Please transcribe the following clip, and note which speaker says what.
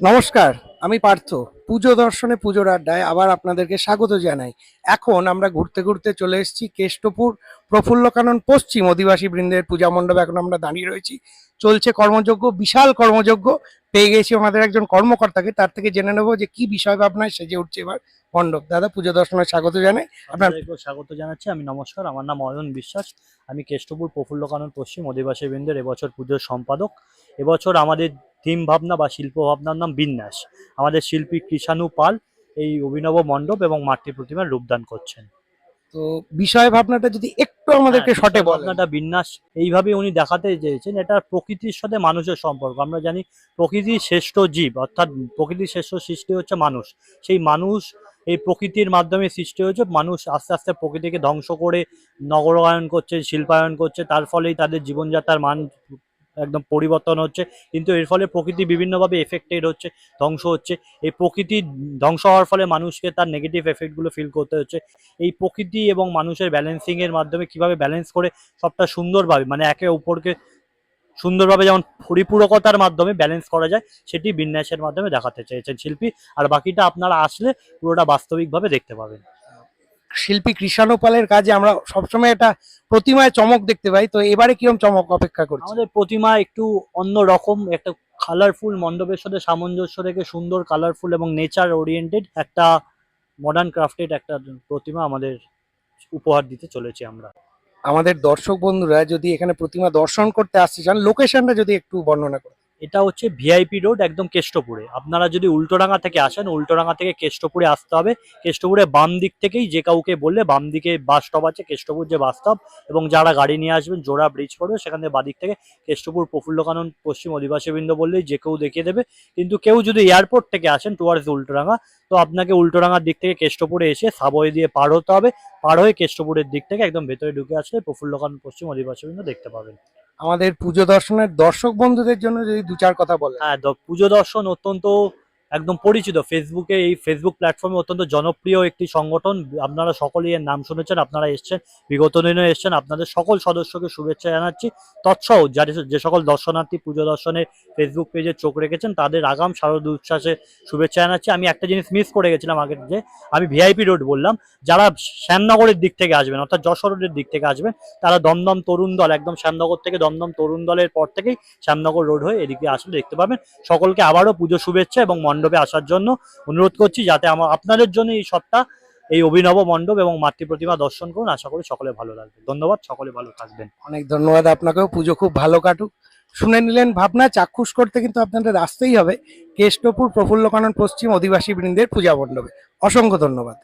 Speaker 1: নমস্কার, আমি পার্থ। পুজো দর্শনে পুজোর আড্ডায় আবার আপনাদেরকে স্বাগত জানাই। এখন আমরা ঘুরতে ঘুরতে চলে এসেছি কেষ্টপুর প্রফুল্ল কানন পশ্চিম অধিবাসী বৃন্দের পূজা মণ্ডপে। এখন আমরা দাঁড়িয়ে রয়েছি। চলছে কর্মযজ্ঞ, বিশাল কর্মযজ্ঞ। পেয়ে গেছি আমাদের একজন কর্মকর্তাকে। তার থেকে জেনে নেব যে কি বিষয় ভাবনায় সেজে উঠছে এবার মণ্ডপ। দাদা, পুজো দর্শনে স্বাগত জানাই। আপনার
Speaker 2: স্বাগত জানাচ্ছি। আমি নমস্কার, আমার নাম অয়ন বিশ্বাস। আমি কেষ্টপুর প্রফুল্ল কানন পশ্চিম অধিবাসী বৃন্দের এবছর পুজোর সম্পাদক। এবছর আমাদের থিম ভাবনা বা শিল্প ভাবনার নাম বিন্যাস। আমাদের শিল্পী কৃষাণু পাল এই অভিনব মণ্ডপ এবং মাতৃ প্রতিমার রূপদান করছেন।
Speaker 1: তো বিষয় ভাবনাটা যদি একটু আমাদেরকে
Speaker 2: হ্যাঁ,
Speaker 1: শর্টে
Speaker 2: ভাবনাটা বিন্যাস এইভাবে উনি দেখাতে চেয়েছেন এটা প্রকৃতির সাথে মানুষের সম্পর্ক। আমরা জানি প্রকৃতির শ্রেষ্ঠ জীব অর্থাৎ প্রকৃতির শ্রেষ্ঠ সৃষ্টি হচ্ছে মানুষ। সেই মানুষ এই প্রকৃতির মাধ্যমে সৃষ্টি হয়েছে মানুষ আস্তে আস্তে প্রকৃতিকে ধ্বংস করে নগরায়ন করছে শিল্পায়ন করছে তার ফলেই তাদের জীবনযাত্রার মান একদম পরিবর্তন হচ্ছে। কিন্তু এর ফলে প্রকৃতি বিভিন্নভাবে এফেক্টেড হচ্ছে, ধ্বংস হচ্ছে। এই প্রকৃতি ধ্বংস হওয়ার ফলে মানুষকে তার নেগেটিভ এফেক্টগুলো ফিল করতে হচ্ছে। এই প্রকৃতি এবং মানুষের ব্যালেন্সিংয়ের মাধ্যমে কীভাবে ব্যালেন্স করে সবটা সুন্দরভাবে মানে একে অপরকে সুন্দরভাবে যেমন পরিপূরকতার মাধ্যমে ব্যালেন্স করা যায়, সেটি বিন্যাসের মাধ্যমে দেখাতে চেয়েছেন শিল্পী। আর বাকিটা আপনারা আসলে পুরোটা বাস্তবিকভাবে দেখতে পাবেন।
Speaker 1: শিল্পী কৃষাণু পালের কাজে আমরা সবসময় একটা প্রতিমায় চমক দেখতে পাই তো এবারে কিরম চমক অপেক্ষা করছি?
Speaker 2: আমাদের প্রতিমা একটু অন্য রকম একটা কালারফুল মণ্ডপের সাথে সামঞ্জস্য রেখে সুন্দর কালারফুল এবং নেচার ওরিয়েন্টেড একটা মডার্ন ক্রাফটেড একটা প্রতিমা আমাদের উপহার দিতে চলেছি আমরা।
Speaker 1: আমাদের দর্শক বন্ধুরা যদি এখানে প্রতিমা দর্শন করতে আসতে চান লোকেশনটা যদি একটু বর্ণনা করেন
Speaker 2: এটা হচ্ছে ভিআইপি রোড একদম কেষ্টপুরে। আপনারা যদি উল্টোডাঙ্গা থেকে আসেন, উল্টোডাঙ্গা থেকে কেষ্টপুরে আসতে হবে। কেষ্টপুরে বাম দিক থেকেই যে কাউকে বললে বাম দিকে বাস স্টপ আছে, কেষ্টপুর যে বাস স্টপ এবং যারা গাড়ি নিয়ে আসবেন, জোড়া ব্রিজ পড়বে সেখান থেকে বাদিক থেকে কেষ্টপুর প্রফুল্লকানন পশ্চিম অধিবাসীবৃন্দ বললেই যে কেউ দেখিয়ে দেবে। কিন্তু কেউ যদি এয়ারপোর্ট থেকে আসেন টুয়ার্ডস উল্টোডাঙ্গা, তো আপনাকে উল্টোডাঙ্গার দিক থেকে কেষ্টপুরে এসে সাবওয়ে দিয়ে পার হতে হবে। পার হয়ে কেষ্টপুরের দিক থেকে একদম ভেতরে ঢুকে আসলে প্রফুল্লকানন পশ্চিম অধিবাসীবৃন্দ দেখতে পাবেন।
Speaker 1: আমাদের পুজো দর্শনের দর্শক বন্ধুদের জন্য যদি দু চার কথা বলে
Speaker 2: হ্যাঁ পুজো দর্শন অত্যন্ত একদম পরিচিত। ফেসবুকে এই ফেসবুক প্ল্যাটফর্মে অত্যন্ত জনপ্রিয় একটি সংগঠন। আপনারা সকলেই এর নাম শুনেছেন, আপনারা এসছেন, বিগত দিনেও এসছেন। আপনাদের সকল সদস্যকে শুভেচ্ছা জানাচ্ছি। তৎসহ যারা যে সকল দর্শনার্থী, পুজো দর্শনে ফেসবুক পেজে চোখ রেখেছেন, তাদের আগাম শারদ উচ্ছ্বাসে শুভেচ্ছা জানাচ্ছি। আমি একটা জিনিস মিস করে গেছিলাম আগে যে, আমি ভিআইপি রোড বললাম। যারা শ্যামনগরের দিক থেকে আসবেন, অর্থাৎ যশোর রোডের দিক থেকে আসবেন, তারা দমদম তরুণ দল, একদম শ্যামনগর থেকে দমদম তরুণ দলের পর থেকেই শ্যামনগর রোড হয়ে এদিকে আসলে দেখতে পাবেন। সকলকে আবারও পুজো শুভেচ্ছা এবং মণ্ডপে আসার জন্য অনুরোধ করছি যাতে আমার আপনাদের জন্য এই সপ্তাহ এই অভিনব মণ্ডপ এবং মাতৃ প্রতিমা দর্শন করুন। আশা করি সকলে ভালো লাগবে। ধন্যবাদ, সকলে ভালো থাকবেন।
Speaker 1: অনেক ধন্যবাদ আপনাকেও। পুজো খুব ভালো কাটুক। শুনে নিলেন ভাবনা, চাক্ষুষ করতে কিন্তু আপনাদের আসতেই হবে। কেষ্টপুর প্রফুল্লকানন পশ্চিম অধিবাসী বৃন্দের পূজা মণ্ডপে। অসংখ্য ধন্যবাদ।